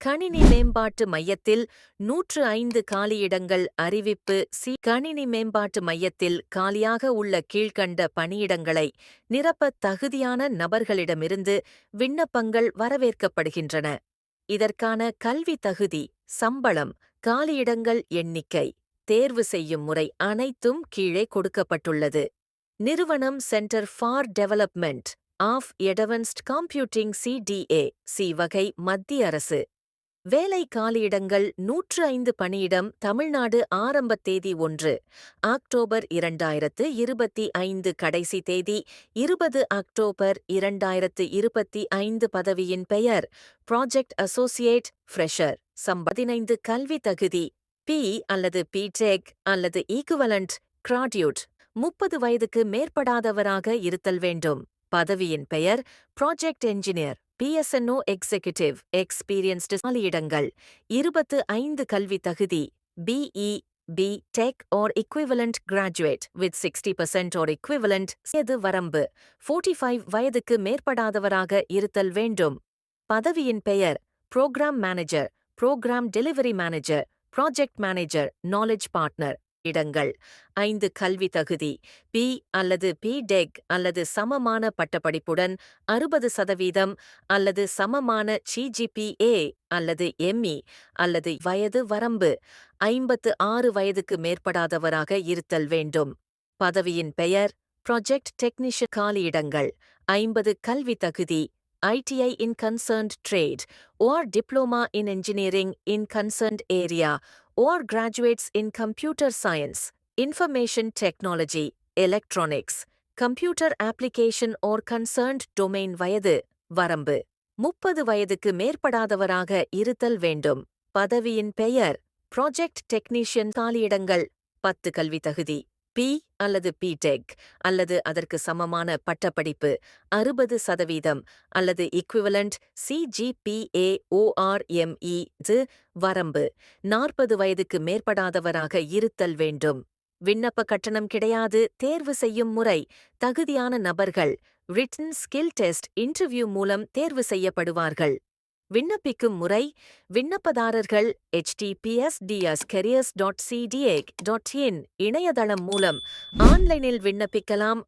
கணினி மேம்பாட்டு மையத்தில் நூற்று ஐந்து காலியிடங்கள் அறிவிப்பு சி கணினி மேம்பாட்டு மையத்தில் காலியாக உள்ள கீழ்க்கண்ட பணியிடங்களை நிரப்ப தகுதியான நபர்களிடமிருந்து விண்ணப்பங்கள் வரவேற்கப்படுகின்றன. இதற்கான கல்வி தகுதி சம்பளம் காலியிடங்கள் எண்ணிக்கை தேர்வு செய்யும் முறை அனைத்தும் கீழே கொடுக்கப்பட்டுள்ளது. நிறுவனம் centre for development of advanced computing C D A C வகை மத்திய அரசு. வேலை காலியிடங்கள் நூற்று ஐந்து பணியிடம் தமிழ்நாடு ஆரம்ப தேதி ஒன்று அக்டோபர் இரண்டாயிரத்து இருபத்தி ஐந்து கடைசி தேதி இருபது அக்டோபர் இரண்டாயிரத்து இருபத்தி ஐந்து பதவியின் பெயர் ப்ராஜெக்ட் அசோசியேட் ஃப்ரெஷர் சம் பதினைந்து கல்வி தகுதி பி அல்லது பிடெக் அல்லது ஈக்குவலண்ட் கிராடியூட் முப்பது வயதுக்கு மேற்படாதவராக இருத்தல் வேண்டும். பதவியின் பெயர் project engineer P S and O executive experienced காலியிடங்கள் இருபத்து ஐந்து கல்வி தகுதி B E B tech or equivalent graduate with sixty percent or equivalent எது வரம்பு ஃபோர்ட்டி ஃபைவ் வயதுக்கு மேற்படாதவராக இருத்தல் வேண்டும். பதவியின் பெயர் programme manager programme delivery manager project manager knowledge partner இடங்கள். ஐந்து கல்வி தகுதி. பி அல்லது பி டெக் அல்லது சமமான பட்டப்படிப்புடன் அறுபது சதவீதம் அல்லது சமமான சிஜிபிஏ அல்லது எம்இ அல்லது வயது வரம்பு. ஐம்பத்து ஆறு வயதுக்கு மேற்படாதவராக இருத்தல் வேண்டும். பதவியின் பெயர் ப்ராஜெக்ட் டெக்னீஷியன் காலியிடங்கள் ஐம்பது கல்வி தகுதி. ITI in concerned trade. Or diploma in engineering in concerned area. Or graduates in computer science, information technology, electronics, computer application or concerned domain வயது வரம்பு முப்பது வயதுக்கு மேற்படாதவராக இருத்தல் வேண்டும் பதவியின் பெயர் ப்ராஜெக்ட் டெக்னீஷியன் காலியிடங்கள் பத்து கல்வி தகுதி பி அல்லது பிடெக் அல்லது அதற்கு சமமான பட்டப்படிப்பு அறுபது சதவீதம் அல்லது equivalent சிஜிபிஏ ஓஆர்எம்இ வரம்பு. நாற்பது வயதுக்கு மேற்படாதவராக இருத்தல் வேண்டும். விண்ணப்ப கட்டணம் கிடையாது. தேர்வு செய்யும் முறை. தகுதியான நபர்கள். ரிட்டன் ஸ்கில் டெஸ்ட் இன்டர்வியூ மூலம் தேர்வு செய்யப்படுவார்கள். விண்ணப்பிக்கும் முறை விண்ணப்பதாரர்கள் https DS careers dot CDAC dot in இணையதளம் மூலம் ஆன்லைனில் விண்ணப்பிக்கலாம்.